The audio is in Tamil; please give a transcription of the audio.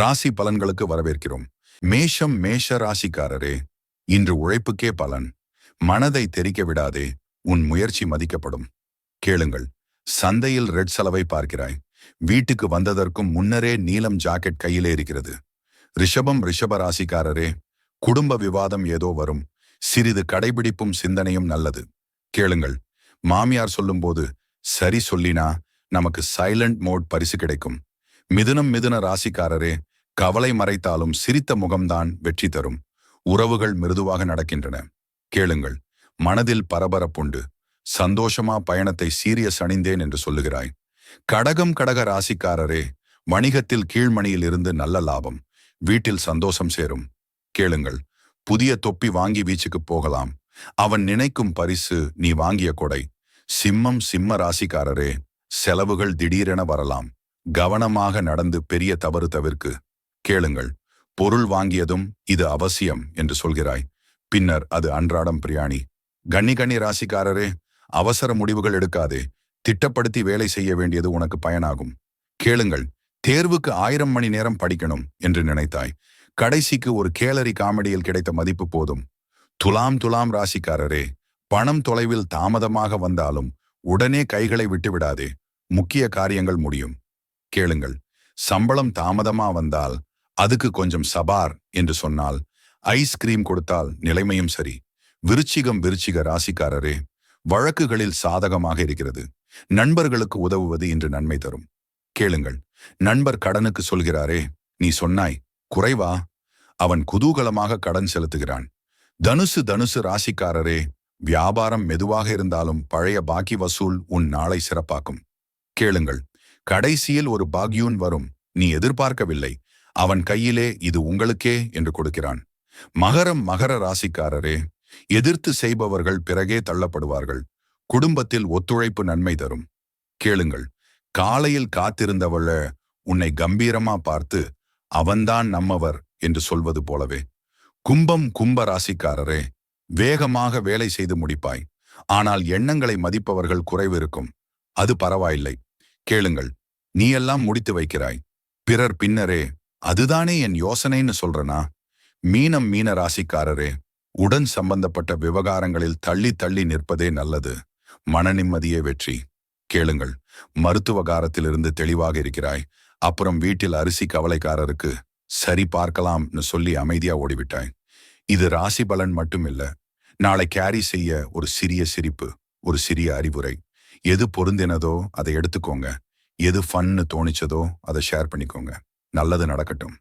ராசி பலன்களுக்கு வரவேற்கிறோம். மேஷம் மேஷ ராசிக்காரரே இன்று உழைப்புக்கே பலன். மனதை தெரிக்க விடாதே உன் முயற்சி மதிக்கப்படும். கேளுங்கள் சந்தையில் ரெட் செலவை பார்க்கிறாய். வீட்டுக்கு வந்ததற்கும் முன்னரே நீலம் ஜாக்கெட் கையிலே இருக்கிறது. ரிஷபம் ரிஷப ராசிக்காரரே குடும்ப விவாதம் ஏதோ வரும். சிறிது கடைபிடிப்பும் சிந்தனையும் நல்லது. கேளுங்கள் மாமியார் சொல்லும்போது சரி சொல்லினா நமக்கு சைலண்ட் மோட் பரிசு கிடைக்கும். மிதுனம் மிதுன ராசிக்காரரே கவலை மறைத்தாலும் சிரித்த முகம்தான் வெற்றி தரும். உறவுகள் மிருதுவாக நடக்கின்றன. கேளுங்கள். மனதில் பரபரப்புண்டு. சந்தோஷமா பயணத்தை சீரியஸ் அணிந்தேன் என்று சொல்லுகிறாய். கடகம் கடக ராசிக்காரரே வணிகத்தில் கீழ்மணியில் இருந்து நல்ல லாபம். வீட்டில் சந்தோஷம் சேரும். கேளுங்கள். புதிய தொப்பி வாங்கி வீச்சுக்கு போகலாம். அவன் நினைக்கும் பரிசு நீ வாங்கிய கொடை. சிம்மம் சிம்ம ராசிக்காரரே செலவுகள் திடீரென வரலாம். கவனமாக நடந்து பெரிய தவறு தவிர்க்கு. கேளுங்கள். பொருள் வாங்கியதும் இது அவசியம் என்று சொல்கிறாய். பின்னர் அது அன்றாடம் பிரியாணி. கன்னி கன்னி ராசிக்காரரே அவசர முடிவுகள் எடுக்காதே. திட்டப்படுத்தி வேலை செய்ய வேண்டியது உனக்கு பயனாகும். கேளுங்கள் தேர்வுக்கு ஆயிரம் மணி நேரம் படிக்கணும் என்று நினைத்தாய். கடைசிக்கு ஒரு கேலரி காமெடியில் கிடைத்த மதிப்பு போதும். துலாம் துலாம் ராசிக்காரரே பணம் தொலைவில் தாமதமாக வந்தாலும் உடனே கைகளை விட்டுவிடாதே முக்கிய காரியங்கள் முடியும். கேளுங்கள் சம்பளம் தாமதமா வந்தால் அதுக்கு கொஞ்சம் சபார் என்று சொன்னால் ஐஸ்கிரீம் கொடுத்தால் நிலைமையும் சரி. விருச்சிகம் விருச்சிக ராசிக்காரரே வழக்குகளில் சாதகமாக இருக்கிறது. நண்பர்களுக்கு உதவுவது இன்று நன்மை தரும். கேளுங்கள் நண்பர் கடனுக்கு சொல்கிறாரே நீ சொன்னாய் குறைவா? அவன் குதூகலமாக கடன் செலுத்துகிறான். தனுசு தனுசு ராசிக்காரரே வியாபாரம் மெதுவாக இருந்தாலும் பழைய பாக்கி வசூல் உன் நாளை சிறப்பாக்கும். கேளுங்கள் கடைசியில் ஒரு பாக்யூன் வரும் நீ எதிர்பார்க்கவில்லை. அவன் கையிலே இது உங்களுக்கே என்று கொடுக்கிறான். மகரம் மகர ராசிக்காரரே எதிர்த்து செய்பவர்கள் பிறகே தள்ளப்படுவார்கள். குடும்பத்தில் ஒத்துழைப்பு நன்மை தரும். கேளுங்கள் காலையில் காத்திருந்தவள உன்னை கம்பீரமா பார்த்து அவன்தான் நம்மவர் என்று சொல்வது போலவே. கும்பம் கும்ப ராசிக்காரரே வேகமாக வேலை செய்து முடிப்பாய். ஆனால் எண்ணங்களை மதிப்பவர்கள் குறைவு இருக்கும். அது பரவாயில்லை. கேளுங்கள் நீ எல்லாம் முடித்து வைக்கிறாய். பிறர் பின்னரே அதுதானே என் யோசனைன்னு சொல்றனா? மீனம் மீன ராசிக்காரரே உடன் சம்பந்தப்பட்ட விவகாரங்களில் தள்ளி தள்ளி நிற்பதே நல்லது. மன நிம்மதியே வெற்றி. கேளுங்கள் மருத்துவ காரத்திலிருந்து தெளிவாக இருக்கிறாய். அப்புறம் வீட்டில் அரிசி கவலைக்காரருக்கு சரி பார்க்கலாம்னு சொல்லி அமைதியா ஓடிவிட்டாய். இது ராசி பலன் மட்டுமில்ல. நாளை கேரி செய்ய ஒரு சிறிய சிரிப்பு ஒரு சிறிய அறிவுரை. எது பொருந்தினதோ அதை எடுத்துக்கோங்க. எது ஃபன்னு தோணிச்சதோ அதை ஷேர் பண்ணிக்கோங்க. நல்லது நடக்கட்டும்.